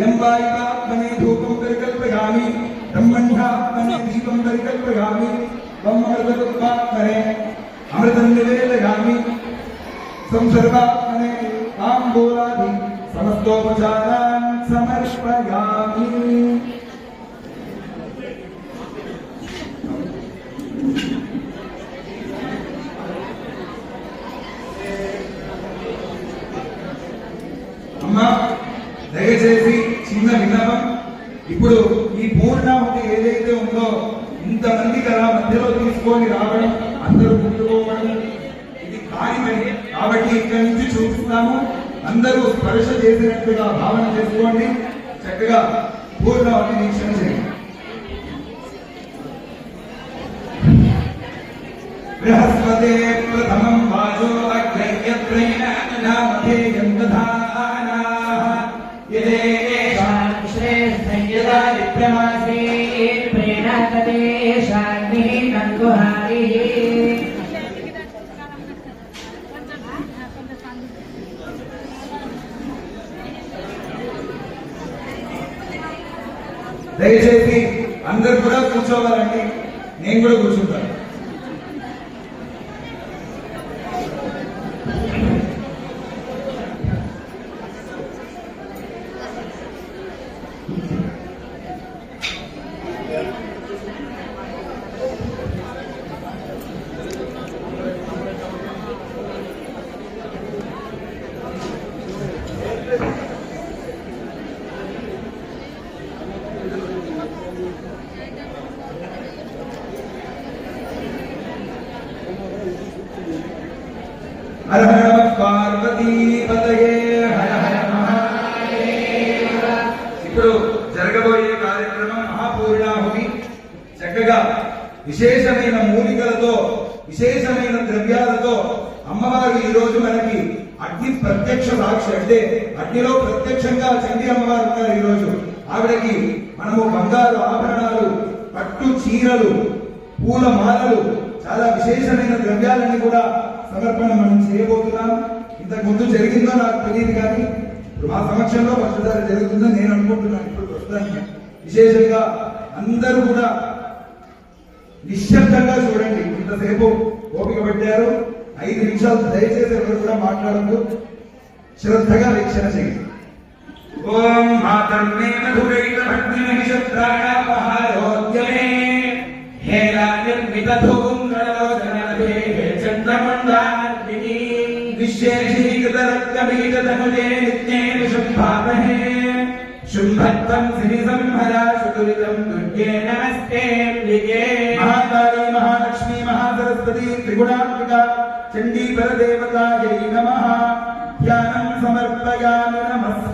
यम्बायितात्मने धूपं परिकल्पयामि ब्रह्मण्यात्मने दीपं परिकल्पयामि ब्रह्ममृतत्वात्मने अमृतं निवेदयामि संसर्वात्मने ताम्बूलादि समस्तोपचारान् समर्पयामि అమ్మా దయచేసి చిన్న విన్నామా ఇప్పుడు ఈ పూర్ణాహుతి ఏదైతే ఉందో ఇంతమందికి అలా మధ్యలో తీసుకొని రావడం అందరూ ముట్టుకోవడం ఇది కార్యమని కాబట్టి ఇక్కడి నుంచి చూపిస్తాము. అందరూ స్పర్శ చేసినట్టుగా భావన చేసుకోండి. చక్కగా పూర్ణాహుతి వీక్షణ చేయండి. बृहस्पते प्रथमं వాజో అగ్రయ్యత్రైణ నామధేయం దధానా यदे దయచేసి అందరు కూడా కూర్చోవాలండి. నేను కూడా కూర్చుంటాను పార్వతీ ఇప్పుడు జరగబోయే కార్యక్రమం మహాపూర్ణాహుతి చక్కగా విశేషమైన మూలికలతో విశేషమైన ద్రవ్యాలతో అమ్మవారు ఈ రోజు మనకి అగ్ని ప్రత్యక్ష సాక్షి అంటే అగ్నిలో ప్రత్యక్షంగా చండి అమ్మవారు ఉన్నారు ఈ రోజు. ఆవిడకి మనము బంగారు ఆభరణాలు పట్టు చీరలు పూల మాలలు చాలా విశేషమైన ద్రవ్యాలన్నీ కూడా సమర్పణ మనం చేయబోతున్నాం. ఇంతకు ముందు జరిగిందో నాకు తెలియదు కానీ ఇప్పుడు మా సమక్షంలో ఫస్ట్సారి జరుగుతుందని నేను అనుకుంటున్నాను ఇప్పుడు ప్రస్తుతానికి. విశేషంగా అందరూ కూడా నిశ్శబ్దంగా చూడండి. ఇంతసేపు ఓపిక పెట్టారు. ఐదు నిమిషాలు దయచేసి ఎవరు కూడా మాట్లాడద్దు. శ్రద్ధగా వీక్షణ చేయండి. ఓం మాతర్మే మధురైత భగ్నిమహిషత్రాణాపహారోద్యమే హే రాజ్యం నరలోచనలభే چندی پھر نمریام نمس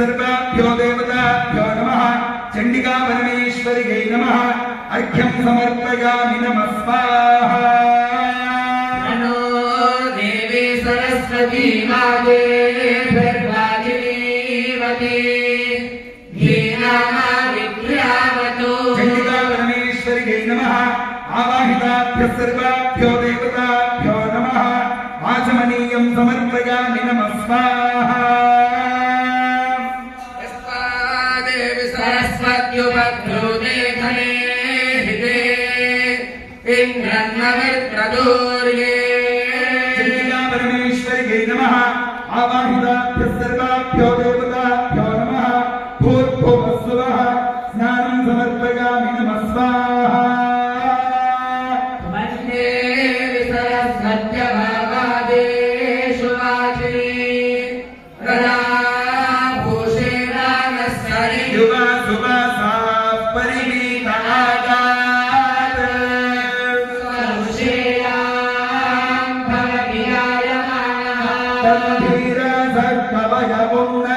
सर्वाभ्यो देवताभ्यो नमः चण्डिका परमेश्वरियै नमः अर्घ्यं समर्पयामि नमः स्वाहा नो देवी सरस्वती माते सर्वादिनीवती हीनामाविद्यावतो चण्डिका परमेश्वरियै नमः आवाहिताभ्यः सर्वाभ्यो देवताभ्यो नमः वाचमनीयं समर्पयामि नमः स्वाहा इन्द्रन्नवर्प्रदोर्ये परमेश्वरी नमः आवाहिताभ्यः सर्वाभ्यो देवता தன்வீர சர்க்கவயமுன்ன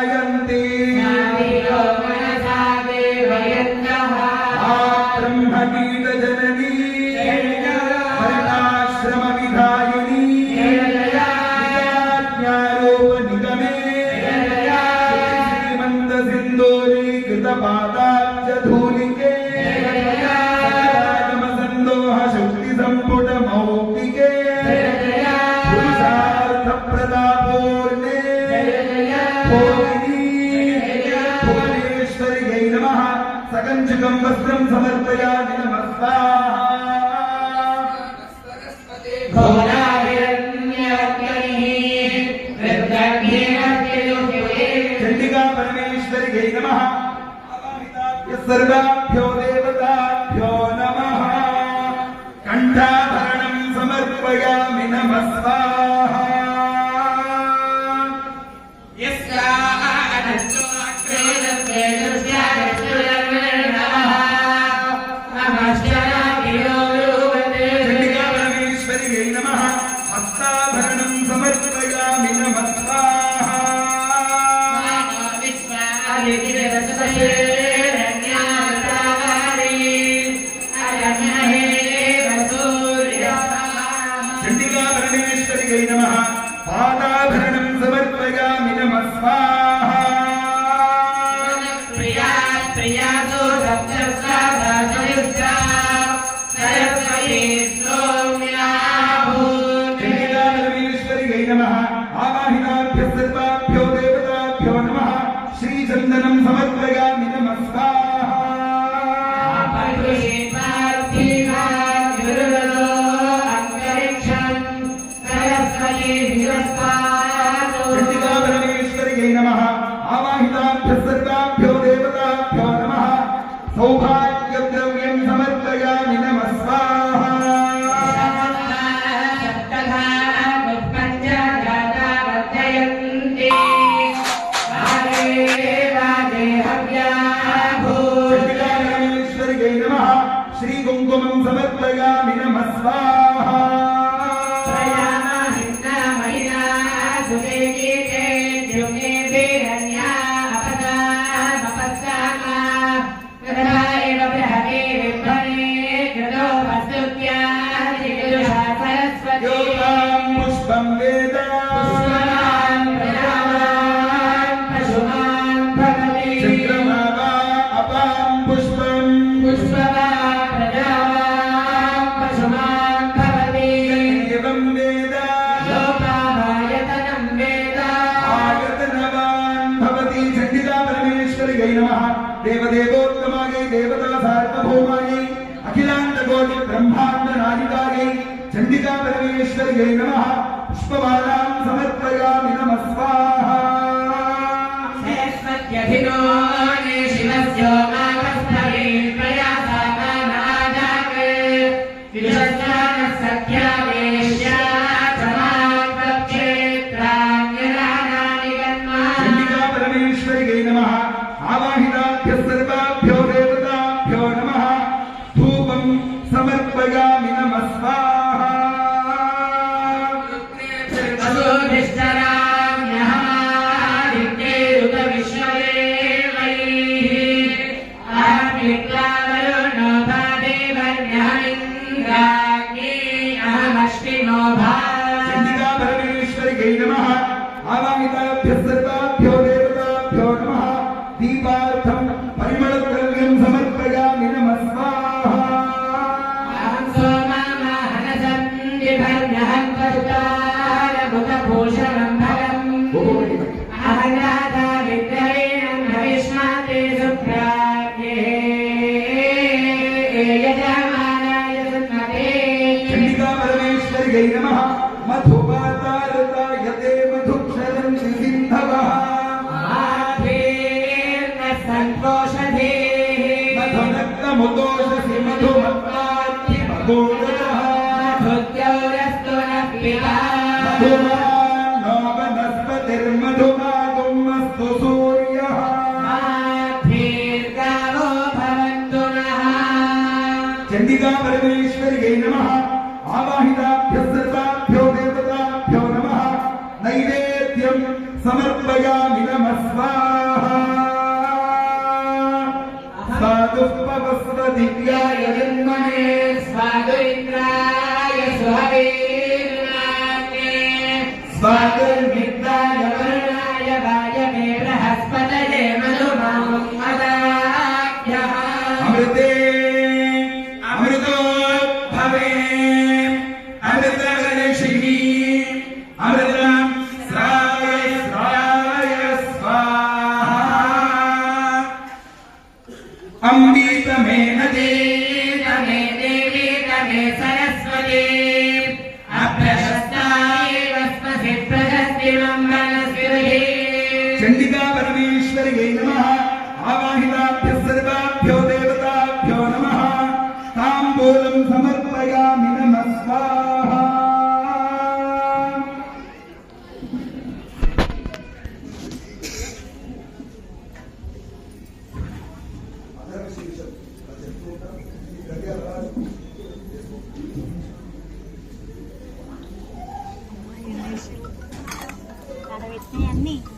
پچکم و نمس چند दिव्याय जन्मने स्वाग इन्द्रा میرے نی تمے تمے سرسو me.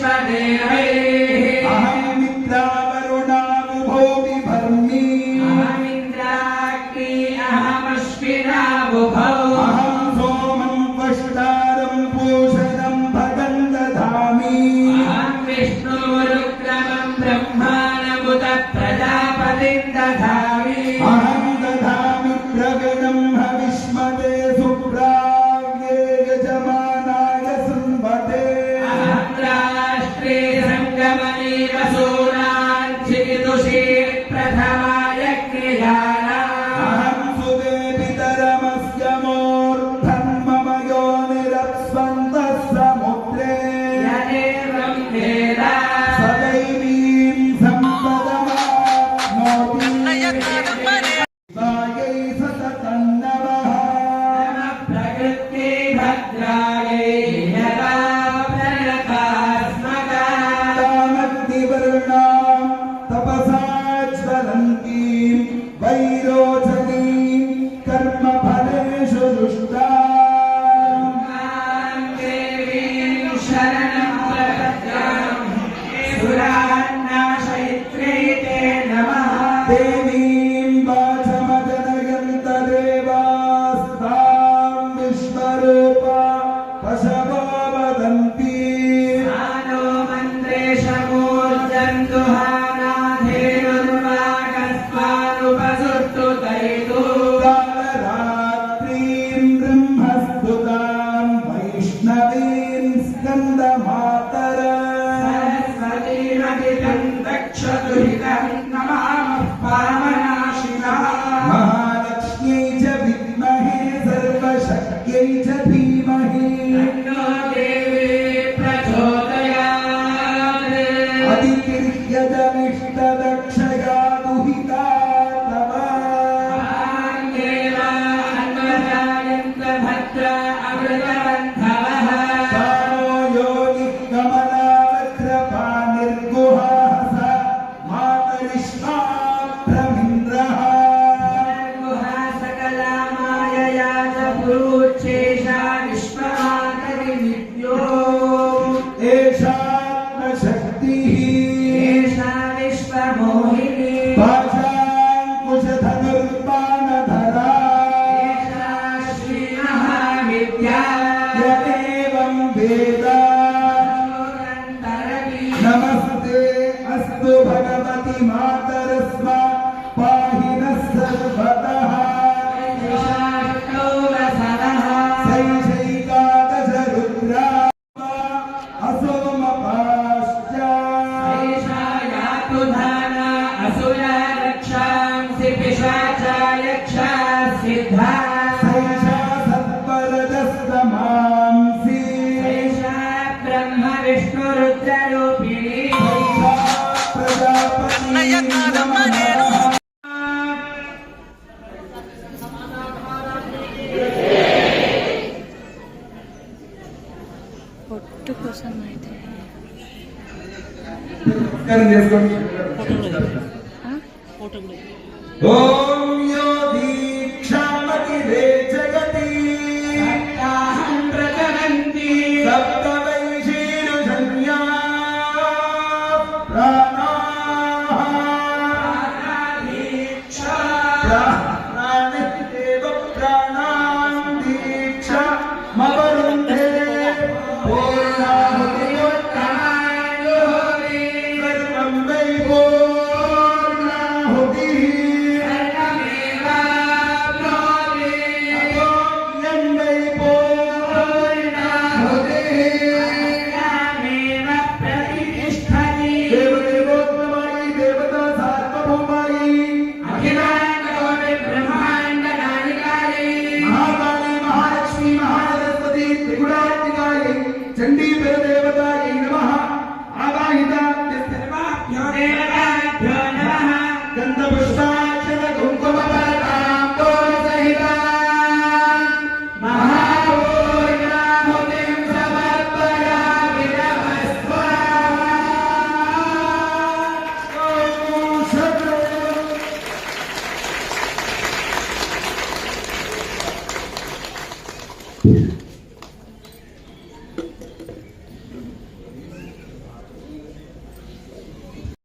my name. cámara. رحمة ما ترفع కోసం అయితే ఫోటో